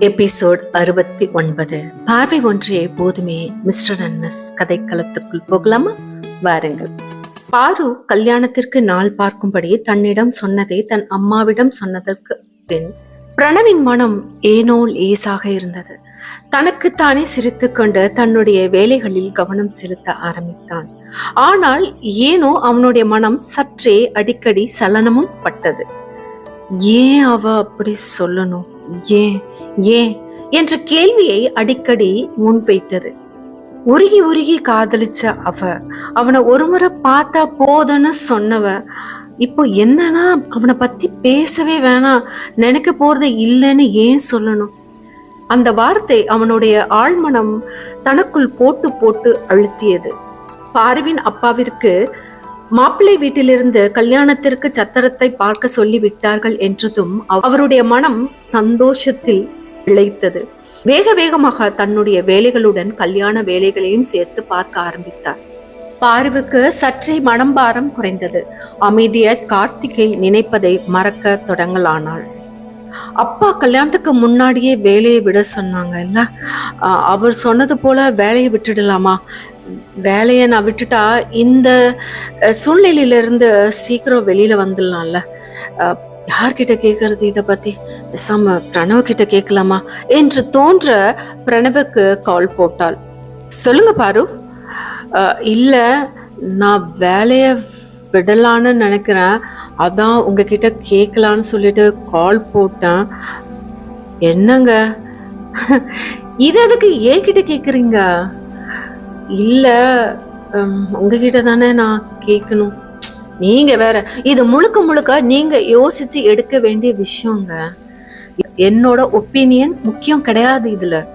Episode அறுபத்தி ஒன்பது. பார்வை ஒன்றே போதுமே மிஸ்டர் அண்ட் மிஸ் கதைக்களத்துக்குள் போகலாமா? வாருங்கள். பாரு கல்யாணத்திற்கு நாள் பார்க்கும்படி தன்னிடம் சொன்னதை தன் அம்மாவிடம் சொன்னதற்கு பின் பிரணவின் மனம் ஏனோ லேசாக இருந்தது. தனக்குத்தானே சிரித்துக்கொண்டு தன்னுடைய வேலைகளில் கவனம் செலுத்த ஆரம்பித்தான். ஆனால் ஏனோ அவனுடைய மனம் சற்றே அடிக்கடி சலனமும் பட்டது. ஏன் அவ அப்படி சொல்லணும்? ஏன் ஏன் என்ற கேள்வியை அடிக்கடி முன்வைத்தது. உருகி உருகி காதலிச்ச அவ அவனை ஒருமுறை பார்த்தா போதும்னு சொன்னவ இப்போ என்னன்னா அவனை பத்தி பேசவே வேணாம் நினைக்க போறது இல்லைன்னு ஏன் சொல்லணும்? அந்த வார்த்தை அவனுடைய ஆழ்மனம் தனக்குள் போட்டு போட்டு அழுத்தியது. பார்வின் அப்பாவிற்கு மாப்பிள்ளை வீட்டிலிருந்து கல்யாணத்திற்கு சத்திரத்தை பார்க்க சொல்லி விட்டார்கள் என்றதும் அவருடைய மனம் சந்தோஷத்தில் இழைத்தது வேக வேகமாக தன்னுடைய வேலைகளுடன் கல்யாண வேலைகளையும் சேர்த்து பார்க்க ஆரம்பித்தார். பார்வுக்கு சற்றே மனம்பாரம் குறைந்தது. அமைதிய கார்த்திகை நினைப்பதை மறக்க தொடங்கலானாள். அப்பா கல்யாணத்துக்கு முன்னாடியே வேலையை விட சொன்னாங்க இல்ல அவர் சொன்னது போல வேலையை விட்டுடலாமா? வேலையை நான் விட்டுட்டா இந்த அஹ், சூழ்நிலையிலிருந்து சீக்கிரம் வெளியில வந்துடலாம்ல. யார்கிட்ட கேட்கறது இதை பத்தி? பேசாம பிரணவ கிட்ட கேட்கலாமா என்று தோன்ற பிரணவுக்கு கால் போட்டாள். சொல்லுங்க பாரு. அஹ், இல்ல நான் வேலைய விடலான்னு நினைக்கிறேன். அதான் உங்ககிட்ட கேட்கலான்னு சொல்லிட்டு கால் போட்டேன். என்னங்க? இது எதுக்கு என்கிட்ட கேக்குறீங்க? இல்லை உங்ககிட்ட தானே நான் கேட்கணும் நீங்க வேற இது முழுக்க முழுக்க நீங்க யோசிச்சு எடுக்க வேண்டிய விஷயங்க. என்னோட ஒப்பீனியன் முக்கியம் கிடையாது இதுல.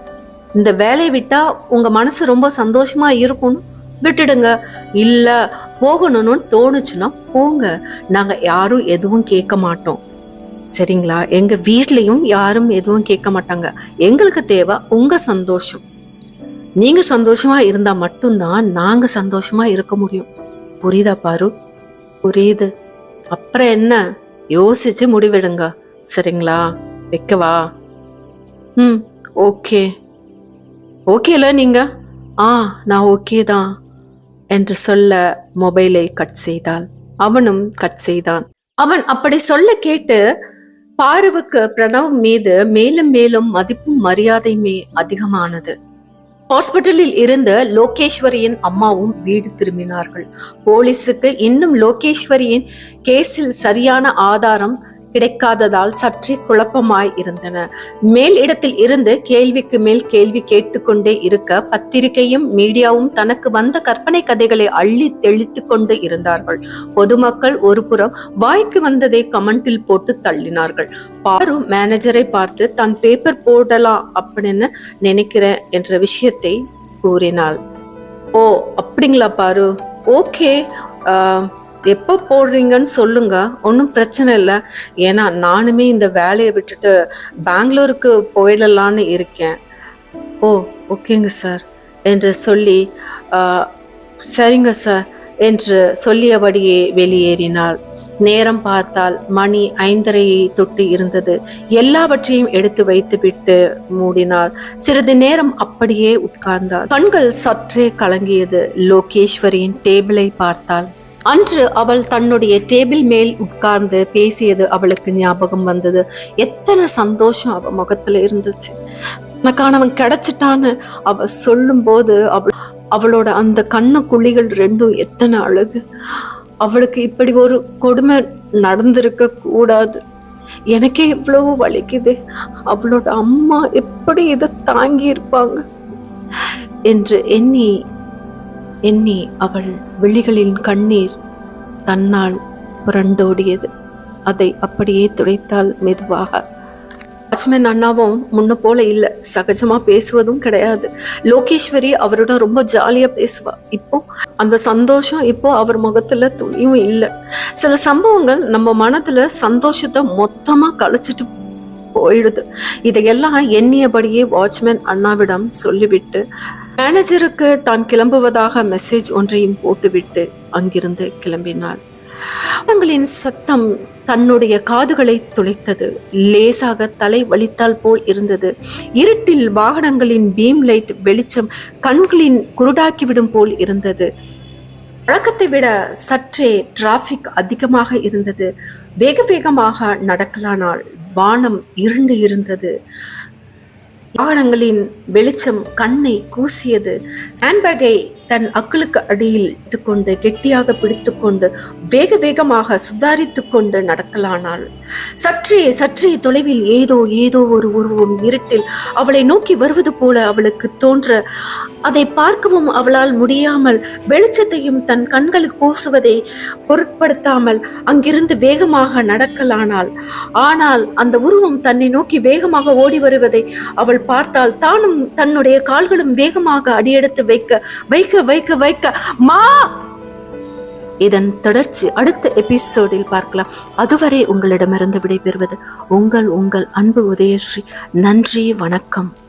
இந்த வேலையை விட்டா உங்க மனசு ரொம்ப சந்தோஷமா இருக்கும்னு விட்டுடுங்க. இல்ல போகணும்னு தோணுச்சுன்னா போங்க. நாங்க யாரும் எதுவும் கேட்க மாட்டோம். சரிங்களா? எங்க வீட்லயும் யாரும் எதுவும் கேட்க மாட்டாங்க. எங்களுக்கு தேவை உங்க சந்தோஷம். நீங்க சந்தோஷமா இருந்தா மட்டும்தான் நாங்க சந்தோஷமா இருக்க முடியும். புரியுதா பாரு? புரியுது. அப்புறம் என்ன? யோசிச்சு முடிவெடுங்க. சரிங்களா? வைக்கவா ம் ஓகே. ஓகேல நீங்க? ஆ நான் ஓகே தான். என்று சொல்ல மொபைலை கட் செய்தாள். அவனும் கட் செய்தான். அவன் அப்படி சொல்ல கேட்டு பாருவுக்கு பிரணவ் மீது மேலும் மேலும் மதிப்பும் மரியாதையுமே அதிகமானது. ஹாஸ்பிட்டலில் இருந்த லோகேஸ்வரியின் அம்மாவும் வீடு திரும்பினார்கள். போலீசுக்கு இன்னும் லோகேஸ்வரியின் கேஸில் சரியான ஆதாரம் கிடைக்காததால் சற்றே குழப்பமாய் இருந்தன. மேல் இடத்தில் இருந்து கேள்விக்கு மேல் கேள்வி கேட்டுக்கொண்டே இருக்க பத்திரிகையும் மீடியாவும் தனக்கு வந்த கற்பனை கதைகளை அள்ளி தெளித்து கொண்டு இருந்தார்கள். பொதுமக்கள் ஒரு புறம் வாய்க்கு வந்ததை கமெண்டில் போட்டு தள்ளினார்கள். பாரு மேனேஜரை பார்த்து தான் பேப்பர் போடலாம் அப்படின்னு நினைக்கிறேன் என்ற விஷயத்தை கூறினாள். ஓ அப்படிங்களா பாரு. ஓகே. எப்போ போடுறீங்கன்னு சொல்லுங்க. ஒன்றும் பிரச்சனை இல்லை. ஏன்னா நானுமே இந்த வேலையை விட்டுட்டு பெங்களூருக்கு போயிடலான்னு இருக்கேன். ஓ ஓகேங்க சார். என்று சொல்லி சரிங்க சார் என்று சொல்லியபடியே வெளியேறினாள். நேரம் பார்த்தால் மணி ஐந்தரையை தொட்டு இருந்தது. எல்லாவற்றையும் எடுத்து வைத்துவிட்டு மூடினாள். சிறிது நேரம் அப்படியே உட்கார்ந்தாள். கண்கள் சற்றே கலங்கியது. லோகேஸ்வரியின் டேபிளை பார்த்தாள். அன்று அவள் தன்னுடைய டேபிள் மேல் உட்கார்ந்து பேசியது அவளுக்கு ஞாபகம் வந்தது. எத்தனை சந்தோஷம் அவ முகத்துல இருந்துச்சு. தனக்கானவன் கிடைச்சிட்டான்னு அவ சொல்லும்போது அவள் அவளோட அந்த கண்ணு குழிகள் ரெண்டும் எத்தனை அழகு. அவளுக்கு இப்படி ஒரு கொடுமை நடந்திருக்க கூடாது. எனக்கே இவ்வளவு வலிக்குது. அவளோட அம்மா எப்படி இதை தாங்கி இருப்பாங்க என்று எண்ணி எண்ணி அவள் விழிகளின் கண்ணீர் தன்னால் புரண்டோடியது. அதை அப்படியே துடைத்தாள் மெதுவாக. வாட்ச்மேன் அண்ணாவும் முன்ன போல இல்லை. சகஜமா பேசுவதும் கிடையாது. லோகேஸ்வரி அவரோட ரொம்ப ஜாலியா பேசுவா. இப்போ அந்த சந்தோஷம் இப்போ அவர் முகத்துல துளியும் இல்லை. சில சம்பவங்கள் நம்ம மனதுல சந்தோஷத்தை மொத்தமா கழிச்சிட்டு போயிடுது. இதையெல்லாம் எண்ணியபடியே வாட்ச்மேன் அண்ணாவிடம் சொல்லிவிட்டு மேனேஜருக்கு தான் கிளம்புவதாக மெசேஜ் ஒன்றையும் போட்டுவிட்டு அங்கிருந்து கிளம்பினாள். தங்களின் சத்தம் தன்னுடைய காதுகளை துளைத்தது. லேசாக தலை வலித்தால் போல் இருந்தது. இருட்டில் வாகனங்களின் பீம் லைட் வெளிச்சம் கண்களின் குருடாக்கிவிடும் போல் இருந்தது. வழக்கத்தை விட சற்றே டிராஃபிக் அதிகமாக இருந்தது. வேக வேகமாக நடக்கலானால் வானம் இருண்டு இருந்தது. வாகனங்களின் வெளிச்சம் கண்ணை கூசியது. ஹேண்ட்பேக்கை தன் அக்களுக்கு அடியில் கொண்டு கெட்டியாக பிடித்துக்கொண்டு வேக வேகமாக சுதாரித்து கொண்டு நடக்கலானாள். சற்றே சற்றே தொலைவில் ஏதோ ஏதோ ஒரு உருவம் இருட்டில் அவளை நோக்கி வருவது போல அவளுக்கு தோன்ற அதை பார்க்கவும் அவளால் முடியாமல் வெளிச்சத்தையும் தன் கண்கள் கூசுவதை பொருட்படுத்தாமல் அங்கிருந்து வேகமாக நடக்கலானாள். ஆனால் அந்த உருவம் தன்னை நோக்கி வேகமாக ஓடி வருவதை அவள் பார்த்தால் தானும் தன்னுடைய கால்களும் வேகமாக அடியெடுத்து வைக்க வைக்க வைக்க வைக்க மா! இதன் தொடர்ச்சி அடுத்த எபிசோடில் பார்க்கலாம். அதுவரை உங்களிடமிருந்து விடைபெறுவது உங்கள் உங்கள் அன்பு உதயஸ்ரீ. நன்றி வணக்கம்.